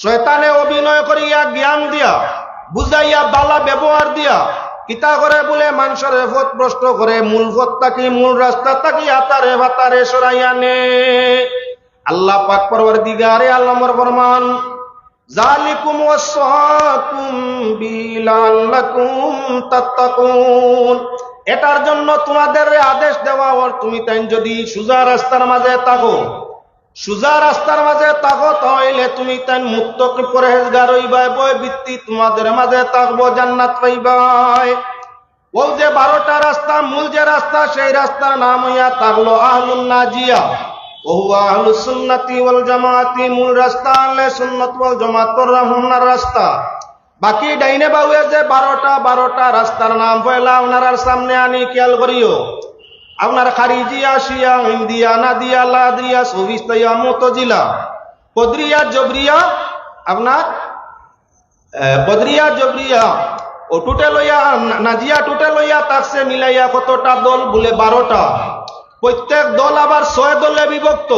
শয়তানে অভিনয় করিয়া জ্ঞান দিয়া, বুঝাইয়া বালা ব্যবহার দিয়া, কিতা করে বলে মানুষের পথ ভ্রষ্ট করে, মূল পথ তাকি মূল রাস্তা তাকি আতারে ভাতারে সরাইয়া নে। আল্লাহ পাক পরবর দিগারে আল্লামর ফরমান, জালিকুম ওয়াসাকুম বিলাল্লাকুম তাত্তাকুন। এটার জন্য তোমাদের আদেশ দেওয়া ওর তুমি তাই যদি সুজা রাস্তার মাঝে থাকো সুজা রাস্তার মাঝে থাকো তাহলে তুমি তাই মুক্ত পরেজগার হইবাই, বই বৃত্তি তোমাদের মাঝে থাকব জান্নাত পাইবাই। ও যে বারোটা রাস্তা, মূল যে রাস্তা, সেই রাস্তার নাম হইয়া থাকল আহলুন নাজিয়া। ওহু আহলু সুন্নাতি ওয়াল জামাতি, মূল রাস্তা আনলে সুন্নত ওয়াল জামাতর রহমার রাস্তা। বাকি ডাইনে বাউয়ে যে বারোটা বারোটা রাস্তার নাম পয়লা ওনার সামনে আনি, খেয়াল করিও। আপনার খারিজিয়া শিয়া ইন্দিয়া, নাদিয়া, লাদিয়া, সবিস্তাইয়া, মতজিলা কদরিয়া জবরিয়া, আপনার বদরিয়া জবরিয়া, ও টুটে লইয়া, নাজিয়া টুটে লইয়া তাকছে মিলাইয়া কতটা দল বলে বারোটা। প্রত্যেক দল আবার ছয় দলে বিভক্ত।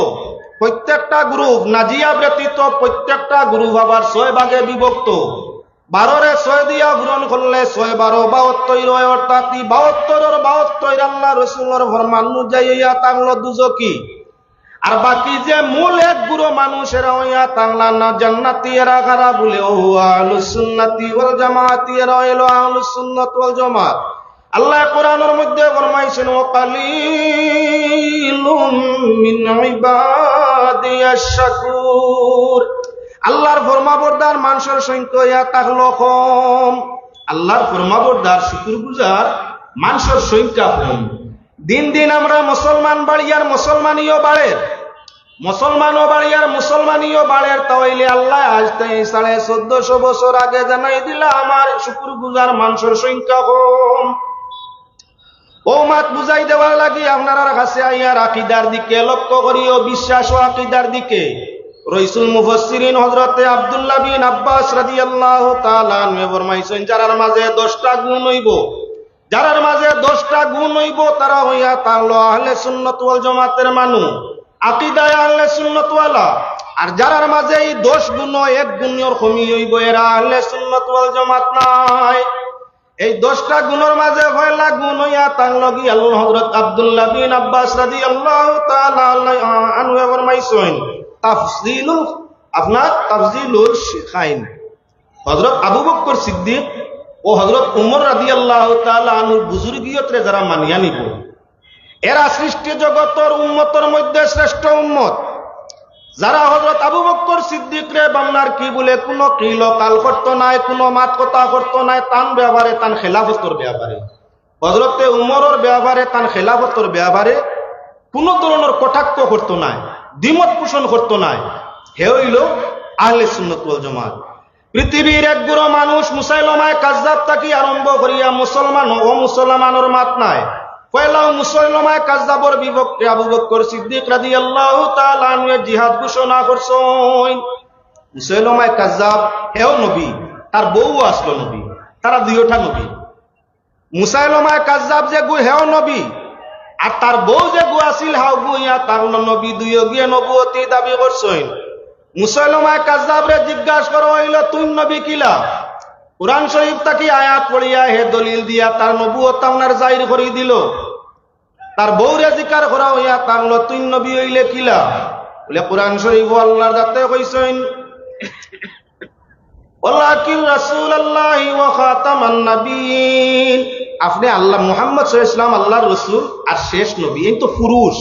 প্রত্যেকটা গ্রুপ নাজিয়া ব্যতীত প্রত্যেকটা গ্রুপ আবার ছয় ভাগে বিভক্ত। বারোরে ছয় দিয়া গ্রহণ করলে ছয় বারো, বাহাত্তর অর্থাৎ ই বাহাত্তরের বাহাত্তর আল্লাহ রসুলের ফরমান যাইয়া তাংলো দুজকি আর বাকি যে মূল এক গুরু মানুষেরা হইয়া তাংলা না জান্নাতি, এরা খারা বলে? ও আহলুস সুন্নাতি ওয়াল জামাতি, এরা হইল আহলুস সুন্নাত ওয়াল জামাত। আল্লাহ কোরআনের মধ্যে ফরমাইছেন ও কালিলুম মিন ইবাদিয়াশ শাকুর আল্লাহর ফরমাবরদার মানুষের সংখ্যা ইয়া তাহলো কম আল্লাহর ফরমাবরদার শুকুর গুজার মানুষের সংখ্যা কম। দিন দিন আমরা মুসলমান বাড়ি আর মুসলমানিও বাড়ে মুসলমানও বাড়ি আর মুসলমানিও বাড়ের তাইলে আল্লাহ আজ তাই সাড়ে চোদ্দশো বছর আগে জানাই দিলা আমার শুকুর গুজার মানুষের সংখ্যা কম। ও মাত বুঝাই দেওয়ার লাগি আপনার কাছে আইয়ার আকিদার দিকে লক্ষ্য করিও, বিশ্বাস ও আকিদার দিকে। রইসুল মুফসসিরিন হযরতে আব্দুল্লাহ বিন আব্বাস তাআলা আনহু ফরমাইছেন, যারার মাঝে 10টা গুণ হইব, যারার মাঝে 10টা গুণ হইব, তারা হইয়া তাহলো আহলে সুন্নাত ওয়াল জামাতের মানুষ আকিদায় আহলে সুন্নাত ওয়ালা। আর যারার মাঝে এই 10 গুণ এক গুণের কমি হইব, এরা আহলে সুন্নাত ওয়াল জামাত নাই। এই দশটা গুণের মাঝে পয়লা গুণ হইয়া তার লগি আল্লাহ হযরত আব্দুল্লাহ বিন আব্বাস রাদিয়াল্লাহু তাআলা আনহু ফরমাইছেন সিদ্দিক যারা মানিয়া নিব, এরা সৃষ্টি জগতর উম্মতের মধ্যে শ্রেষ্ঠ উম্মত। যারা হজরত আবু বক্কর সিদ্দিক রে বাংলার কি বলে, কোনো কিল কাল করতো নাই, কোনো মাত কথা করতো নাই, তান ব্যবহারে তান খেলাফতর ব্যবহারে। হজরতে উমরের ব্যবহারে তান খেলাফতর ব্যবহারে কোন ধরনের কটাক্ষ করতো নাই। দ্বিমত পোষণ করতো নাই। হে হইল আহলে সুন্নত ওয়াল জামাত। পৃথিবীর এক গুরু মানুষ মুসাইলমায় কাজাব তাকি আরম্ভ করিয়া মুসলমান ও মুসলমানের মাত নাই। পয়লাও মুসলমায় কাজাবর বিভক্তি আবু বকর সিদ্দিক রাদিয়াল্লাহু তাআলা আনহু জিহাদ ঘোষণা করছেন। মুসলমায় কাজাব হেও নবী, তার বউ আসলো নবী, তারা দুইটা নবী। মুসাইলমায় কাজাব যে গু হেও নবী আর তার বউ যে গু আসিল হাও গু ইয়া তার নবী, দুই গিয়ে নবুয়তি দাবি করছেন। মুসলমায় কাজাব রে জিজ্ঞাসা করো হইল তুই নবী কিলা? কোরআন শরীফ তাকে আয়াত পড়িয়া হে দলিল দিয়া তার নবুয়ত আপনার জাহির করি দিল। তার বউরে জিকার করা হইয়া তাংলো তুই নবী হইলে কিলা? বলে, কোরআন শরীফ আল্লাহর যাতে কইছেন। ওয়ালাকিন রাসূলুল্লাহি ওয়া খাতামান নাবিয়িন। আপনি আল্লাহ মুহাম্মদ আলাইহি আল্লাহর রাসূল আর শেষ নবী, এই তো পুরুষ।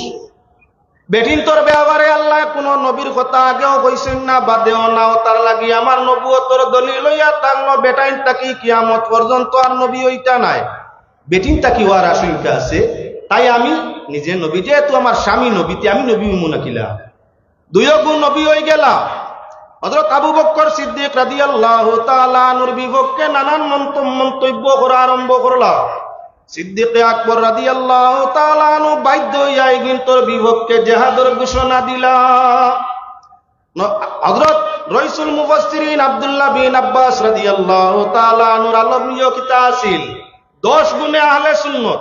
বেটিন তোর ব্যবহারে আল্লাহ কোন নবীর কথা আগেও কইছেন না, বাদেও নাও, তার লাগি আমার নবুয়তর দলিল লইয়া তাংলো বেটাইন তাকি কিয়ামত পর্যন্ত আর নবী হইতা নাই। বেটিন তাকি হওয়ার আশঙ্কা আছে, তাই আমি নিজে নবী, যেহেতু আমার স্বামী নবীতে আমি নবী মুনাকিলা দুই গুণ নবী হয়ে গেলা হযরত আবু বকর সিদ্দিক রাদিয়াল্লাহু তাআলা আনহুর বিপক্ষে নানান মন্ত- মন্তব্য করা আরম্ভ করলা। সিদ্দিক আকবর রাদিয়াল্লাহু তাআলা আনহু বাধ্য হইয়া কিন্তু বিপক্ষে জিহাদের ঘোষণা দিলা। হযরত রইসুল মুফাসসিরিন আব্দুল্লাহ বিন আব্বাস রাদিয়াল্লাহু তাআলা আনহুর আলমীয় কিতাব আছিল 10 গুণে আহলে সুন্নাত।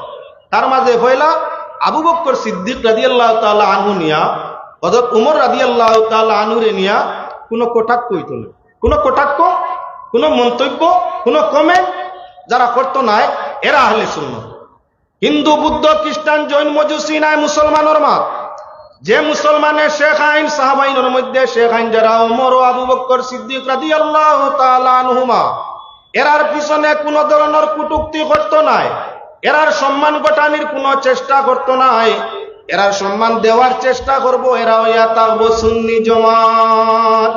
তার মাঝে হইলা আবু বকর সিদ্দিক রাদিয়াল্লাহু তাআলা আনহু নিয়া, হযরত উমর রাদিয়াল্লাহু তাআলা আনহুরে নিয়া কোনো কটাক্ষ হইতো না। কোনো কটাক্ষ কোনো মন্তব্য, কোনো কমেন্ট যারা করতো নাই, এরা আহলে সুন্নত হিন্দু, বুদ্ধ, খ্রিস্টান, জৈন, মজুসি নাই মুসলমানের মাত। যে মুসলমানের শেখ আইন, সাহাবাইনের মধ্যে শেখ আইন যারা উমর ও আবু বক্কর সিদ্দিক রাদিয়াল্লাহু তাআলা আনহুমা, এরার পিছনে কোন ধরনের কুটুক্তি করতো নাই। এরার সম্মান ঘটানির কোনো চেষ্টা করতো নাই। এরার সম্মান দেওয়ার চেষ্টা করব এরা হইয়া থাকব সুন্নি জমাত।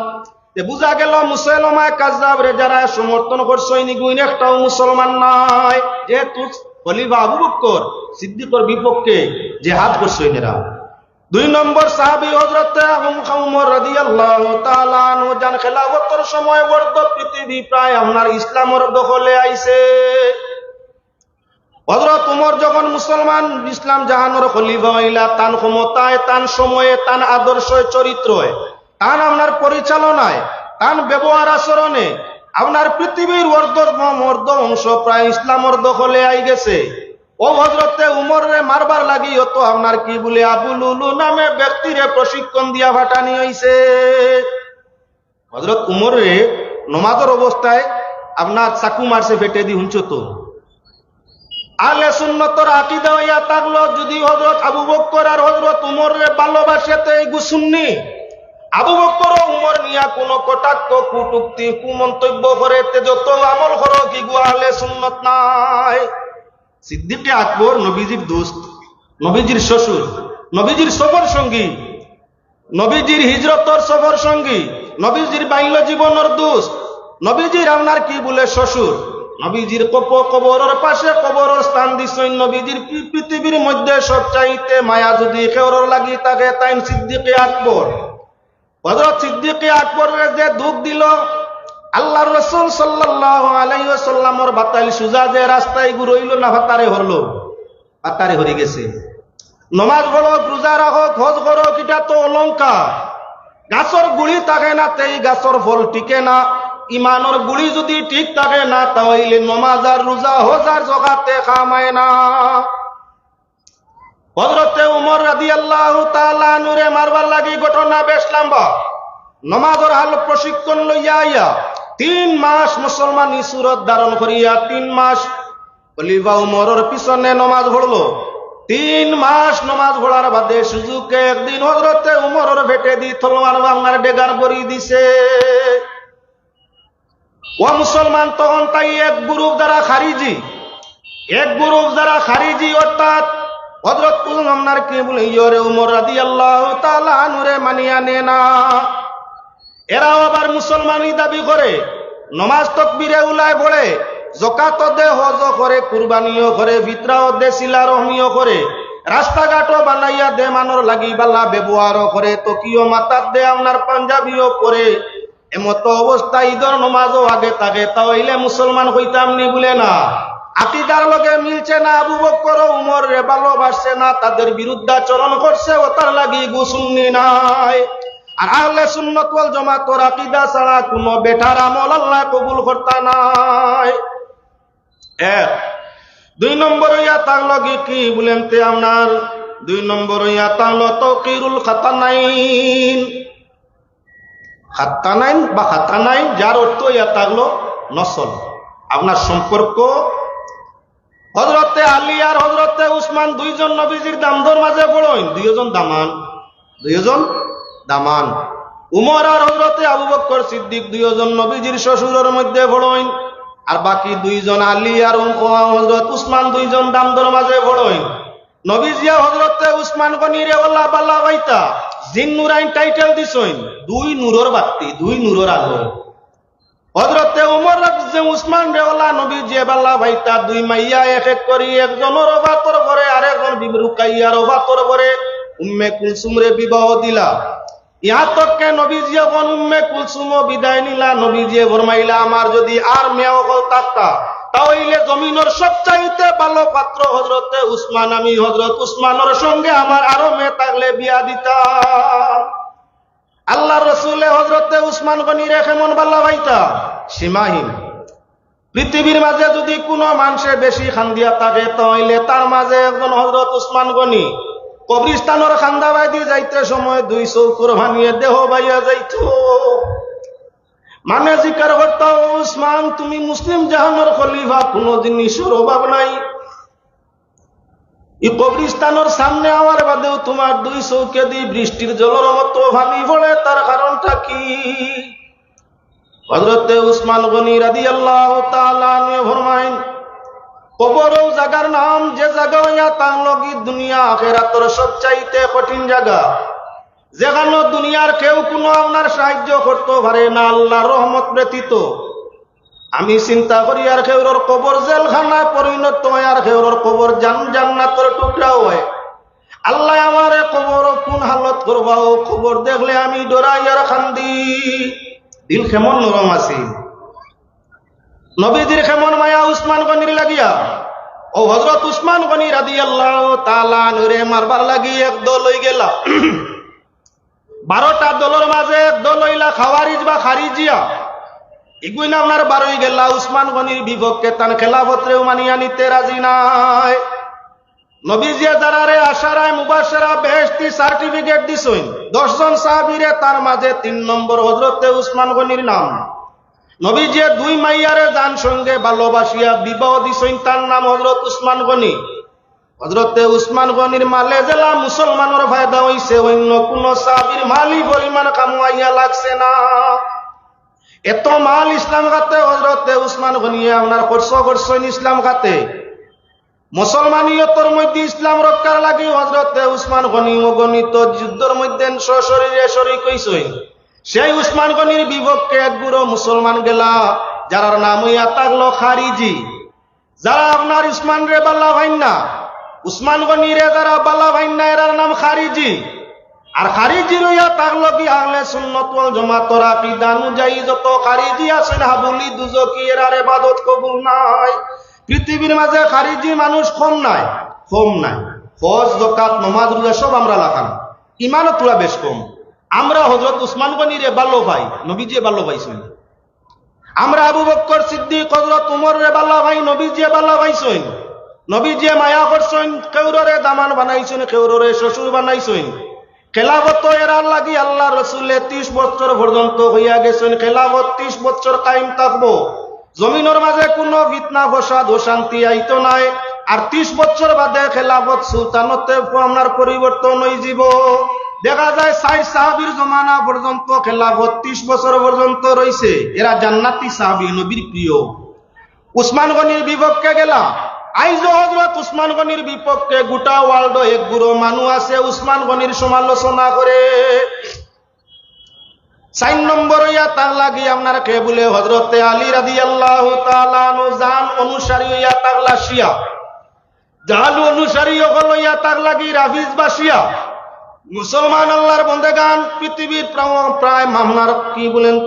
বুঝা গেল মুসলমায় কাজাব রে যারা সমর্থন করছ নিগুইন একটাও মুসলমান নাই। যেহেতু খলিফা আবু বক্কর সিদ্দিকর বিপক্ষে জেহাদ করছ এরা দুই নম্বর সাহাবি হজরত খেলাফতের সময় বর্দ পৃথিবী প্রায় আপনার ইসলামের দখলে আইছে। হজরত উমর যখন মুসলমান ইসলাম জাহানোর খলিফা হইলা, তান ক্ষমতায়, তান সময়ে, তান আদর্শয়, চরিত্রয়, তান আপনার পরিচালনায়, তান ব্যবহার আচরণে, আপনার পৃথিবীর অর্ধ অংশ প্রায় ইসলামর দখলে আই গেছে। ও হজরতে উমর মারবার লাগি অত আপনার কি বলে আবুল উলু নামে ব্যক্তিরে প্রশিক্ষণ দিয়া ভাটানি হইছে। হজরত উমর রে নমাজের অবস্থায় আপনার চাকু মারছে, ফেটে দি হুঁচো তো? আলে সুন্নতর আকিদা হইয়া থাকল, যদি হজরত আবু বক্কর আর হজরত উমর ভালোবাসে, তো এই গুসুন্নি আবু বক্কর উমর নিয়া কোন কটাক্ষ, কুটুক্তি, কুমন্তব্য করে যত আমল করো কি গু আলে সুন্নত নাই। সিদ্দিকে আকবর নবীজির দোস্ত, নবীজির শ্বশুর, নবীজির সফর সঙ্গী, নবীজির হিজরতর সফর সঙ্গী, নবীজির বাল্য জীবনের দোস্ত, নবীজির আপনার কি বলে শ্বশুর? নবীজির কবরের পাশে কবরের স্থান দিছেন নবীজির পৃথিবীর মধ্যে সবচাইতে মায়া যদি খেওর লাগি তাকে তাইন সিদ্দিকে আকবর। হজরত সিদ্দিকে আকবরের যে দুঃখ দিল আল্লাহ রসুল সাল্লাহ আলাইসাল্লামর বাতাল সুজা যে রাস্তায় ঘুরইল না, ভাতারে হরলো, ভাতারে হরি গেছে। নমাজ পড়ো রোজা রাখো খোঁজ করো কিটা তো অলঙ্কার গাছর গুড়ি থাকে না, তেই গাছর ফল টিকে না। ইমানর গুড়ি যদি ঠিক থাকে না, তাহলে নমাজ আর রোজা হজার জগাতে খামায় না। হজরতে উমর রাদি আল্লাহ নুরে মারবার লাগি ঘটনা বেশ লম্বা। নমাজর হাল প্রশিক্ষণ লইয়া আইয়া তিন মাস মুসলমান সুরত ধারণ করিয়া তিন মাস খলিফা উমরের পিছনে নমাজ পড়ল। তিন মাস নমাজ পড়ার বাদে সুযোগে একদিন হজরতে উমরের ভেটে দি তলোয়ার বাংলার ডেগার বরি দিছে। ও মুসলমান, তখন তাই এক গ্রুপ দ্বারা খারিজি, এক গ্রুপ যারা খারিজি, অর্থাৎ হজরত আপনার কি বলে, ইয়রে উমর রাদি আল্লাহ তালা নুরে মানিয়া নে না। এরাও আবার মুসলমানই দাবি করে, নমাজ তকবিরে উলায় পড়ে জকাত দে হজ করে, কুরবানিও করে ভিতরাও দে, শিলা রহমিও করে, রাস্তাঘাটও বানাইয়া দে, মানর লাগি বালা ব্যবহারও করে, তকিও মাতার দে, আপনার পাঞ্জাবিও পরে। এমতো অবস্থা, ঈদর নমাজও আগে থাকে তাহলে মুসলমান হইতাম নি বলে না। আকিদার লগে মিলছে না, আবু বক্কর ও উমর রে ভালোবাসছে না, তাদের বিরুদ্ধাচরণ করছে ও তার লাগি গুসুন্নি নাই। আর আহলে সুন্নত ওয়াল জামাতর আকীদা ছাড়া কোনো বেটার আমল আল্লাহ কবুল করতা নাই। এক, দুই নম্বর ইয়া তার লগে কি বলেন তে আপনার? দুই নম্বর ইয়া তার তকিরুল খাতানাইন। খাতানাইন বা খাতানাইন যার অর্থ ইয়া থাকল নসল। আপনার সম্পর্ক হজরতে আলী আর হজরতে উসমান দুইজন নবীজির দামদর মাঝে পড়ইন দুইজন দামান দুইজন দামান। উমর আর হজরতে আবু বক্কর সিদ্দিক দুইজন নবীজির শ্বশুরের মধ্যে পড়ইন আর বাকি দুইজন আলী আর হজরত উসমান দুইজন দামদর মাঝে পড়ইন নবীজিয়া হজরতে উসমান গনিরে ওল্লা বাল্লা বাইতা জিন নুরাইন টাইটেল দিছইন, দুই নূরর বাতি, দুই নূরর আলো। হজরতে উমর যে উসমান রেওলা নবী যে বাল্লা ভাইতা দুই মাইয়া এক এক করি, একজনের অবাতর করে আর একজন বিমরুকাইয়ার অবাতর করে উম্মে কুলসুমরে বিবাহ দিলা। ইহা তককে নবী যখন উম্মে কুলসুম বিদায় নিলা, নবী যে ফরমাইলা আমার যদি আর মেয়ে হল তাত্তা। তাহলে জমিনের সবচাইতে ভালো পাত্র হজরতে উসমান, আমি হজরত উসমানের সঙ্গে আমার আরও মেয়ে থাকলে বিয়া দিতাম। আল্লাহ রসুলে হজরতে উসমান গনি রেখে মন বাল্লা ভাইতা? সীমাহীন। পৃথিবীর মাঝে যদি কোনো মানুষে বেশি খান্দিয়া থাকে, তাহলে তার মাঝে একজন হজরত উসমান গনি কবরিস্তানের খান্দা বাইদি যাইতে সময় দুই চৌকুর ভাঙিয়ে দেহ বাইয়া যাইত। মানে জিকার করতা উসমান তুমি মুসলিম জাহানোর খলিফা, কোনদিন ঈশ্বর অভাব নাই। এই কবরিস্তানোর সামনে আমার বাদেও তোমার দুই চৌকে দি বৃষ্টির জলের মতো ভাঙি পড়ে, তার কারণটা কি? হজরতে উসমান গনি রাদি আল্লাহ ফরমাইন কবরও জাগার নাম যে জায়গা হইয়া তার লগি দুনিয়া আখেরাতর সবচাইতে কঠিন জায়গা যেখানে দুনিয়ার কেউ কোনো আপনার সাহায্য করতে পারে না, আল্লাহর রহমত ব্যতীত। আমি চিন্তা করি আর খেউরর কবর জেলখানায় পরিণত হয়, আর খেউরর কবর জান জান্নাতর টুকরা হয়। আল্লাহ আমারে কবর কোন হালত করবা? ও খবর দেখলে আমি ডরাই আর খান্দি। দিল কেমন নরম আছে। নবীজির কেমন মায়া উসমান গনির লাগিয়া। ও হজরত উসমান গনি রাদি আল্লাহ তালা নুরে মারবার লাগি এক দল হয়ে গেলা। বারোটা দলের মাঝে এক দল হইলা খাওয়ারিজ বা খারিজিয়া। এগুই না আপনার বারোই উসমান গনির মানিয়া নিতে রাজি নাই। নবীজিয়া দুই নাম মালে জেলা মুসলমানের ফায়দা হইছে, অন্য কোন সাহাবির মালি পরিমাণ কামাইয়া লাগছে না। এত মাল ইসলাম খাতে হজরতে উসমান গনিয়ে আপনার খরচ করছেন ইসলাম খাতে মুসলমানিয়তর মধ্যে ইসলাম রক্ষার লাগি হজরতে উসমান গনি গণিত যুদ্ধের মধ্যে সশরীরে শরিক হইছই সেই উসমান গনির বিপক্ষে এক বুড়ো মুসলমান গেলা, যারার নাম হইয়া তাগলো খারিজি। যারা আপনার উসমান রে বাল্লা ভাইন না, উসমান গনি রে যারা বাল্লা ভাইন না, এরার নাম খারিজি। আর খারিজি রইয়া তাগলো কি আহলে সুন্নত ওয়াল জামাতর আকীদা অনুযায়ী যত খারিজি আছেন হাবুলি দুজকি এরার ইবাদত কবুল নাই। পৃথিবীর মাঝে খারিজি মানুষ কম নাই কম নাই। ফজ জকাত নমাজ, রোজা সব আমরা লাগান ইমানত তোলা বেশ কম। আমরা হজরত উসমান গনিরে বাল্য ভাই নবীজি বাল্য ভাই শুন আমরা আবু বক্কর সিদ্দিক হজরত উমর রে বাল্লা ভাই নবীজি বাল্লা ভাই শুন নবীজি মায়া করছেন, কেউররে দামান বানাইছেন, কেউররে শ্বশুর বানাইছেন। খেলাফত এরার লাগি আল্লাহ রসুলে ত্রিশ বছর পর্যন্ত হইয়া গেছেন, খেলাফত ত্রিশ বছর কায়েম থাকব। জমিনের মাঝে কোনো ফিতনা, ফসাদ ও শান্তি আইতো নাই, আর ত্রিশ বছর বাদে খেলাফত সুলতানতে আপনার পরিবর্তন হয়ে যাব। দেখা যায় সাই সাহাবির জমানা পর্যন্ত খেলাফত ত্রিশ বছর পর্যন্ত রয়েছে এরা জান্নাতি সাহাবি, নবীর প্রিয়। উসমান গনির বিপক্ষে গেলাম। আইজ হজরত উসমান গনির বিপক্ষে গোটা ওয়ার্ল্ড এক বুড়ো মানুষ আছে, উসমান গনির সমালোচনা করে। চার নম্বর ইয়া তার লাগি আপনার কে বলে হজরতে আলী রাদি আল্লাহ জান অনুসারী ইয়া তাগলা শিয়া জাহালু অনুসারী হল ইয়া তার লাগি রাফিজ বাসিয়া। মুসলমান আল্লাহর বন্দেগান, পৃথিবীর প্রায়- মামলার কি বলেন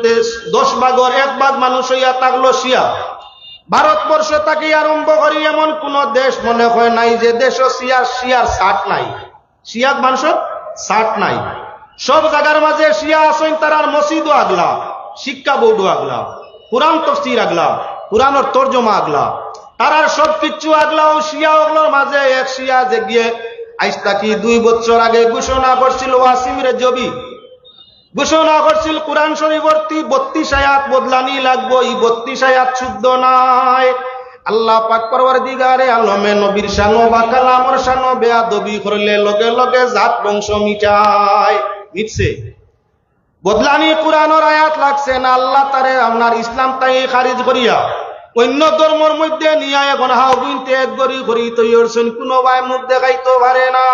দশ ভাগর এক ভাগ মানুষ ইয়া তাগলো শিয়া ভারতবর্ষ তাকে আরম্ভ করি এমন কোন দেশ মনে হয় নাই যে দেশ শিয়ার শিয়ার সাট নাই। শিয়ার মানুষের সাট নাই। সব জায়গার মাঝে শিয়া আসেন তারার মসজিদও আগলা, শিক্ষা বোর্ডও আগলা, কোরআন তফসির আগলা, কোরআনের তর্জমা আগলা। তারার সব কিচ্ছু আগলা ও শিয়া ওগুলোর মাঝে এক শিয়া যে গিয়ে আইস তাকি দুই বছর আগে ঘোষণা করছিল ওয়াসিম রে জবি। ঘোষণা করছিল, কোরআন শরীফর্তী বত্রিশ আয়াত বদলানি লাগবো, এই বত্রিশ আয়াত শুদ্ধ নাই আল্লাহ পাক পরবার দিগারে আলমে নবীর শানো বা কালামর শানো বেয়া দবি করলে লগে লগে জাত বংশ মিটায়। মিটছে। বদলানি কোরআনের আয়াত লাগছে না, আল্লাহ তারে আপনার ইসলাম তাই খারিজ করিয়া, অন্য ধর্মর মধ্যে নিয়ে এখন গুনতে এক গরি করি তৈরছেন কোনো ভাই মুখ দেখাইতে পারে না।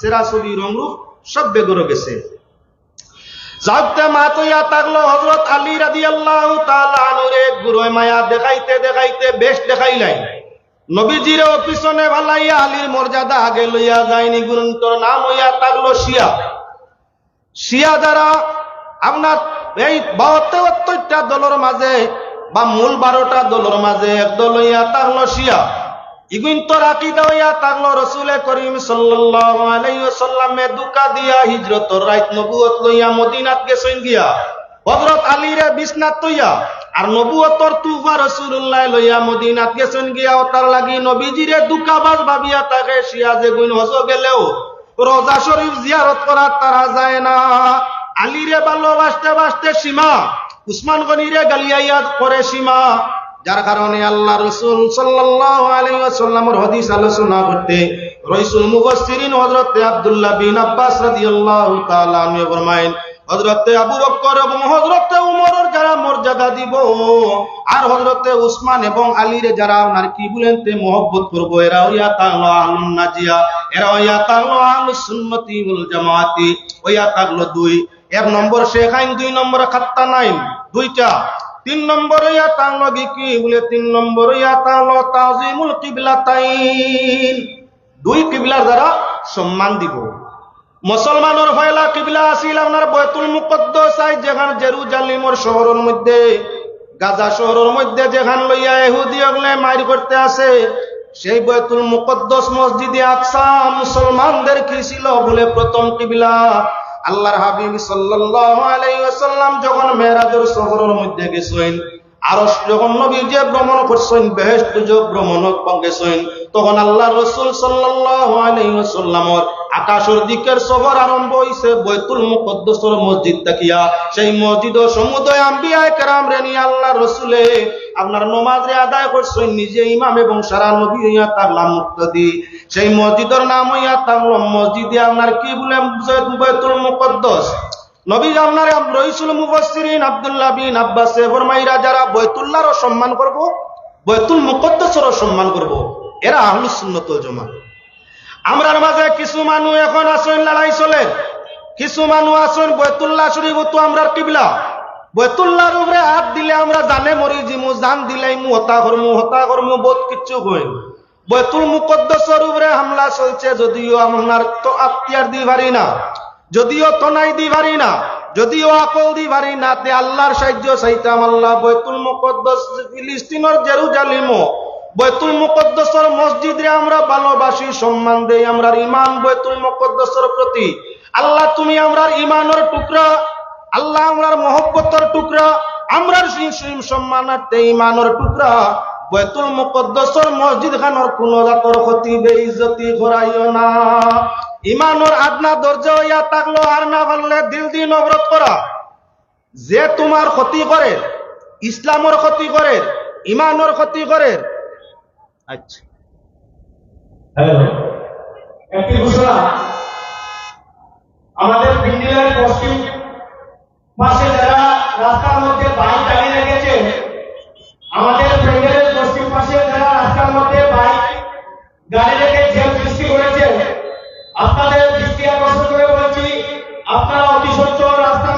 সেরা ছবি রংরূপ সব বেগর গেছে। যাতে মা তৈয়া থাকল হজরত আলী রাদি আল্লাহ তালুরে গুরুয় মায়া দেখাইতে দেখাইতে বেশ দেখাইলাই। নবীজির পিছনে ভালাইয়া আলীর মর্যাদা আগে লইয়া যায়নি গুরুন্তর, নাম হইয়া থাকল শিয়া। শিয়া যারা আপনার এই বাহাত্তরটা দলের মাঝে বা মূল বারোটা দলের মাঝে এক দল হইয়া থাকল শিয়া। ইগুন তো রাকিদা হইয়া করিম দুকা দিয়া রাত নবুয়ত লইয়া মদিনাত গিয়া। আর নবুয়তর তুফা রাসূলুল্লাহ লইয়া মদিনাত গিয়া লাগি নবীজিরে দুকাবাজ ভাবিয়া তাকে শিয়া যে গুণ হজ গেলেও রোজা শরীফ জিয়ারত করার তারা যায় না। আলীরে ভালোবাসতে বাসতে সীমা, উসমান গনিরে গালিয়াইয়াত করে সীমা যার কারণে আল্লাহ রসুল ওয়াসাল্লামের হাদিস আলোচনা করতে রইসুল মুফাসসিরিন হযরত আব্দুল্লাহ বিন আব্বাস আবু এবং যারা মর্যাদা দিব আর হযরতে উসমান এবং আলীর যারা ওনার কি বলেন তে মহব্বত করব, এরা ইয়া আহলুন নাজিয়া, এরা ইয়া ওয়াল জামাআতি ওয়া তাআলা দুই। এক নম্বর শেখ আইন, দুই নম্বর খাত্তা নাইন দুইটা। তিন নম্বর ইয়া তাআলা কি? বলে তিন নম্বর ইয়া তাআলা তাজিমুল কিবলাতাইন। দুই কিবলার দ্বারা সম্মান দিব। মুসলমানের ফয়লা কিবলা আছিল আপনার বয়তুল মুকদ্দস, আই যেখান জেরুজালিমর শহরের মধ্যে, গাজা শহরের মধ্যে যেখান লইয়া এহুদি অগলে মাইর করতে আছে সেই বয়তুল মুকদ্দস মসজিদে আকসা মুসলমানদের কি ছিল? বলে প্রথম কিবলা আল্লাহর হাবিব ওয়াসাল্লাম যখন মেরাজের শহরের মধ্যে গেছেন আরও যখন নবী যে ভ্রমণ করছেন যে ভ্রমণ গেছেন তখন আল্লাহ রসুল সাল্লাল্লাহু আলাইহি ওয়াসাল্লামর আকাশের দিকের সফর আরম্ভ হইছে বৈতুল মুকদ্দসর মসজিদ তাকিয়া সেই মসজিদ ও সমুদয় আম্বিয়া কেরাম রে নিয়ে আল্লাহ রসুলে। আপনার নমাজ রে আদায় করছেন নিজে ইমাম এবং সারা নবী হইয়া তাকলাম মুক্তদি। সেই মসজিদের নাম হইয়া তাকলাম মসজিদে। আপনার কি বলে বৈতুল মুকদ্দস? নবী আপনার রইসুল মুফাসসিরিন আব্দুল্লাহ বিন আব্বাসে ফরমাইরা, যারা বৈতুল্লাহর সম্মান করব, বৈতুল মুকদ্দসেরও সম্মান করব, এরা আহলুস সুন্নাতুল জামাত। আমরার মাঝে কিছু মানুষ এখন আসেন, লড়াই চলে কিছু মানুষ আসেন, বৈতুল্লাহ শরীফ তো আমরার কিবলা। বৈতুল্লাহর উপরে হাত দিলে আমরা জানে মরি জিমু, জান দিলাই মু হতা করমু হতা করমু, বহুত কিচ্ছু কইন বৈতুল মুকদ্দসের উপরে হামলা চলছে, যদিও আপনার তো আত্মীয়ার দি পারি না। যদিও তনাই দি পারি না, যদিও আকল দি পারি না, তে আল্লাহর সাহায্য চাইতাম আল্লাহ বৈতুল মুকদ্দস ফিলিস্তিনের জেরুজালিমও বৈতুল মুকদ্দসর মসজিদে আমরা ভালোবাসি, সম্মান দেই, আমরা ইমান বৈতুল মুকদ্দসর প্রতি। আল্লাহ, তুমি আমরার ইমানের টুকরা, আল্লাহ আমরার মহব্বতর টুকরা, আমরার সম্মানার্থে ইমানের টুকরা। বৈতুল মুকদ্দসর মসজিদ খানোর কোন জাতর ক্ষতি, বেইজ্জতি করাইও না। ইমানোর আদনা, দরজা হইয়া থাকল আর না পারলে দিল দিন অবরোধ করা। যে তোমার ক্ষতি করে, ইসলামের ক্ষতি করে ইমানোর ক্ষতি করে আচ্ছা। রেখেছে আমাদের প্যান্ডেলের পশ্চিম আপনাদের দৃষ্টি আকর্ষণ করে বলছি আপনারা অতি সত্তর রাস্তার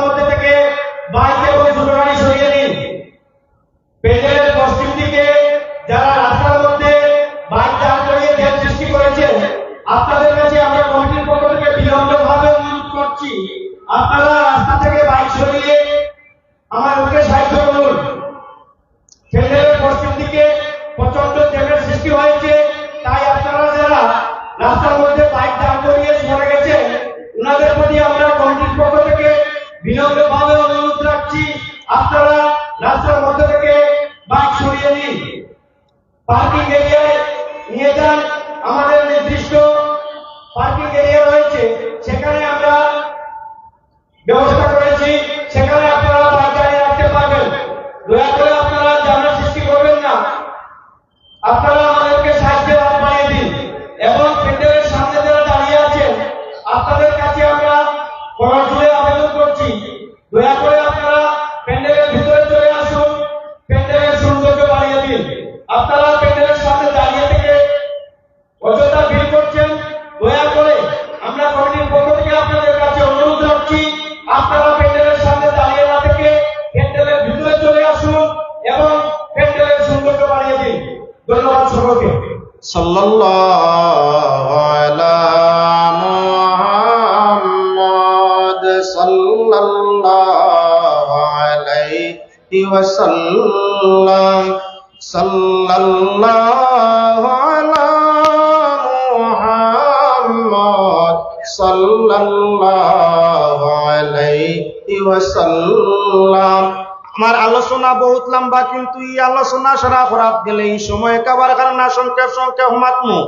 আমার আলোচনা বহুত লম্বা, কিন্তু এই আলোচনা সারা খরাপ গেলে এই সময় কাবার কারণে সংক্ষেপ সংক্ষেপ মাতমু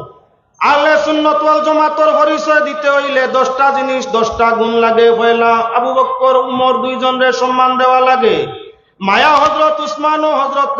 আলে সুন্নত ওয়াল জামাতর পরিচয় দিতে হইলে দশটা জিনিস, দশটা গুণ লাগে পয়লা আবু বক্কর, উমর দুইজনের সম্মান দেওয়া লাগে। মায়া হজরত উসমান ও হজরত